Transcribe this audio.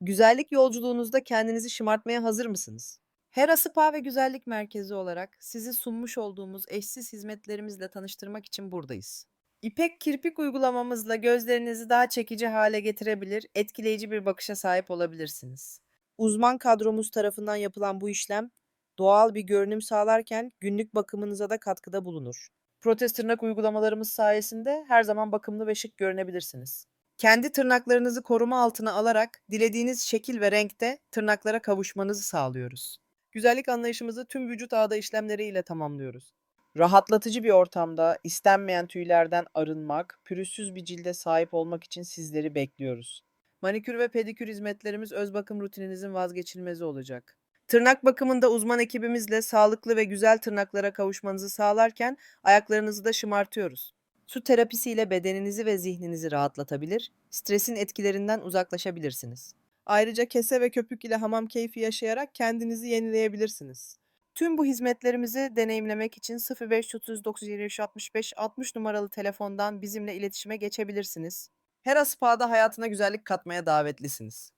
Güzellik yolculuğunuzda kendinizi şımartmaya hazır mısınız? Hera Spa ve Güzellik Merkezi olarak sizi sunmuş olduğumuz eşsiz hizmetlerimizle tanıştırmak için buradayız. İpek kirpik uygulamamızla gözlerinizi daha çekici hale getirebilir, etkileyici bir bakışa sahip olabilirsiniz. Uzman kadromuz tarafından yapılan bu işlem doğal bir görünüm sağlarken günlük bakımınıza da katkıda bulunur. Protez tırnak uygulamalarımız sayesinde her zaman bakımlı ve şık görünebilirsiniz. Kendi tırnaklarınızı koruma altına alarak dilediğiniz şekil ve renkte tırnaklara kavuşmanızı sağlıyoruz. Güzellik anlayışımızı tüm vücut ağda işlemleriyle tamamlıyoruz. Rahatlatıcı bir ortamda istenmeyen tüylerden arınmak, pürüzsüz bir cilde sahip olmak için sizleri bekliyoruz. Manikür ve pedikür hizmetlerimiz öz bakım rutininizin vazgeçilmezi olacak. Tırnak bakımında uzman ekibimizle sağlıklı ve güzel tırnaklara kavuşmanızı sağlarken ayaklarınızı da şımartıyoruz. Su terapisiyle bedeninizi ve zihninizi rahatlatabilir, stresin etkilerinden uzaklaşabilirsiniz. Ayrıca kese ve köpük ile hamam keyfi yaşayarak kendinizi yenileyebilirsiniz. Tüm bu hizmetlerimizi deneyimlemek için 0539 65 60 numaralı telefondan bizimle iletişime geçebilirsiniz. Hera Spa'da hayatına güzellik katmaya davetlisiniz.